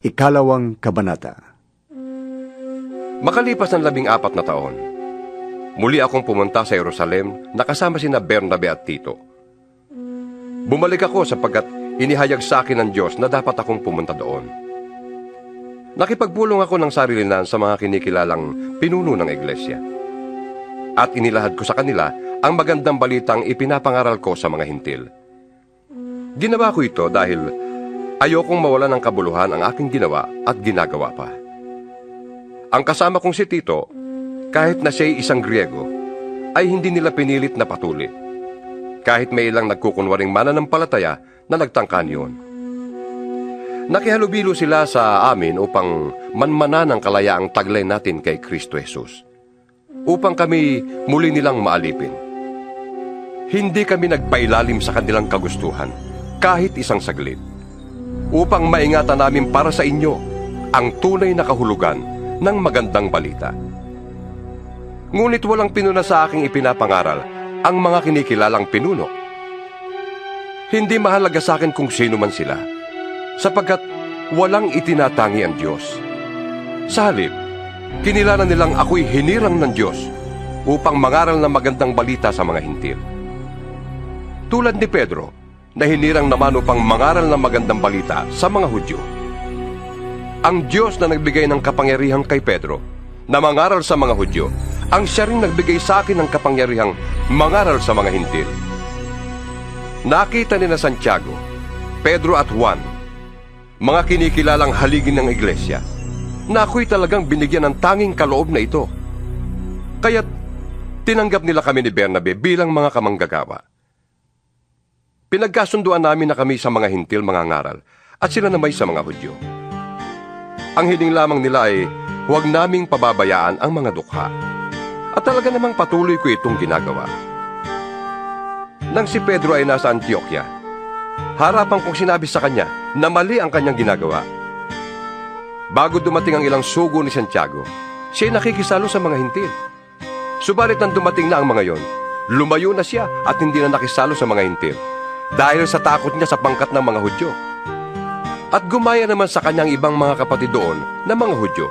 Ikalawang Kabanata Makalipas ng labing apat na taon, muli akong pumunta sa Jerusalem na kasama sina Bernabe at Tito. Bumalik ako sapagkat inihayag sa akin ng Diyos na dapat akong pumunta doon. Nakipagpulong ako ng sarilinan sa mga kinikilalang pinuno ng iglesia. At inilahad ko sa kanila ang magandang balitang ipinapangaral ko sa mga hintil. Ginawa ko ito dahil ayokong mawala ng kabuluhan ang aking ginawa at ginagawa pa. Ang kasama kong si Tito, kahit na siya'y isang Griego, ay hindi nila pinilit na patuli. Kahit may ilang nagkukunwaring mananampalataya na nagtangka niyon. Nakihalubilo sila sa amin upang manmana ng kalayaang taglay natin kay Kristo Jesus. Upang kami muli nilang maalipin. Hindi kami nagpailalim sa kanilang kagustuhan, kahit isang saglit. Upang maingatan namin para sa inyo ang tunay na kahulugan ng magandang balita. Ngunit walang pinuna sa aking ipinapangaral ang mga kinikilalang pinuno. Hindi mahalaga sa akin kung sino man sila, sapagkat walang itinatangi ang Diyos. Sa halip, kinilala nilang ako'y hinirang ng Diyos upang mangaral ng magandang balita sa mga hintil. Tulad ni Pedro, na hinirang naman upang mangaral ng magandang balita sa mga Hudyo. Ang Diyos na nagbigay ng kapangyarihan kay Pedro na mangaral sa mga Hudyo, ang siya rin nagbigay sa akin ng kapangyarihang mangaral sa mga hintil. Nakita ni na Santiago, Pedro at Juan, mga kinikilalang haligi ng iglesia, na ako'y talagang binigyan ng tanging kaloob na ito. Kaya't tinanggap nila kami ni Bernabe bilang mga kamanggagawa. Pinagkasunduan namin na kami sa mga hintil mga ngaral at sila namay sa mga Hudyo. Ang hiling lamang nila ay huwag naming pababayaan ang mga dukha. At talaga namang patuloy ko itong ginagawa. Nang si Pedro ay nasa Antioquia, harapan kong sinabi sa kanya na mali ang kanyang ginagawa. Bago dumating ang ilang sugo ni Santiago, siya ay nakikisalo sa mga hintil. Subalit nang dumating na ang mga yon, lumayo na siya at hindi na nakisalo sa mga hintil dahil sa takot niya sa pangkat ng mga Hudyo. At gumaya naman sa kanyang ibang mga kapatid doon na mga Hudyo.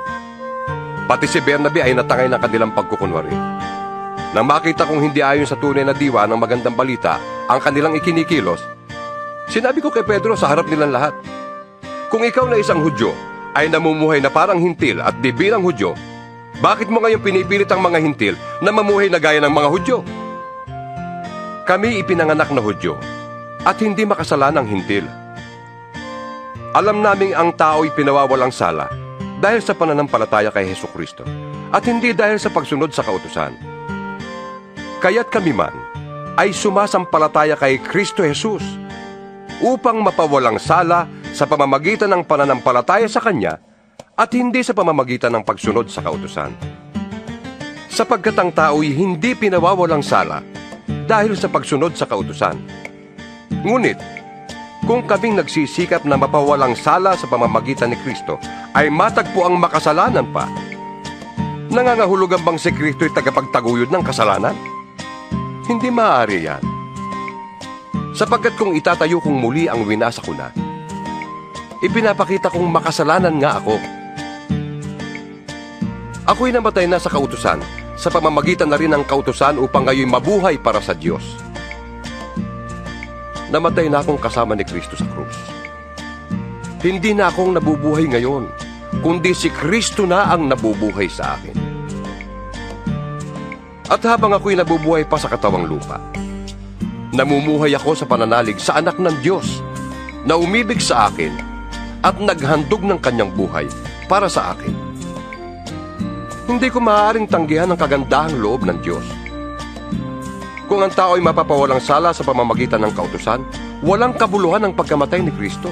Pati si Bernabe ay natangay ng kanilang pagkukunwari. Nang makita kong hindi ayon sa tunay na diwa ng magandang balita ang kanilang ikinikilos, sinabi ko kay Pedro sa harap nilang lahat, Kung ikaw na isang Hudyo ay namumuhay na parang hintil at di bilang Hudyo, bakit mo ngayon pinipilit ang mga hintil na mamuhay na gaya ng mga Hudyo? Kami ipinanganak na Hudyo at hindi makasalanang hintil. Alam naming ang tao'y pinawawalang sala dahil sa pananampalataya kay Heso Kristo at hindi dahil sa pagsunod sa kautusan. Kaya't kami man ay sumasampalataya kay Kristo Jesus upang mapawalang sala sa pamamagitan ng pananampalataya sa Kanya at hindi sa pamamagitan ng pagsunod sa kautusan. Sapagkat ang tao'y hindi pinawawalang sala dahil sa pagsunod sa kautusan. Ngunit, kung kaming nagsisikap na mapawalang sala sa pamamagitan ni Kristo, ay matagpo ang makasalanan pa. Nangangahulugan bang si Kristo'y tagapagtaguyod ng kasalanan? Hindi maaari yan. Sapagkat kung itatayo kong muli ang winasa ko na, ipinapakita kong makasalanan nga ako. Ako'y namatay na sa kautusan sa pamamagitan na rin ng kautusan upang ngayon mabuhay para sa Diyos namatay na akong kasama ni Kristo sa krus. Hindi na akong nabubuhay ngayon, kundi si Kristo na ang nabubuhay sa akin. At habang ako'y nabubuhay pa sa katawang lupa, namumuhay ako sa pananalig sa anak ng Diyos na umibig sa akin at naghandog ng kanyang buhay para sa akin. Hindi ko maaaring tanggihan ang kagandahang loob ng Diyos kung ang tao ay mapapawalang sala sa pamamagitan ng kautusan, walang kabuluhan ang pagkamatay ni Kristo.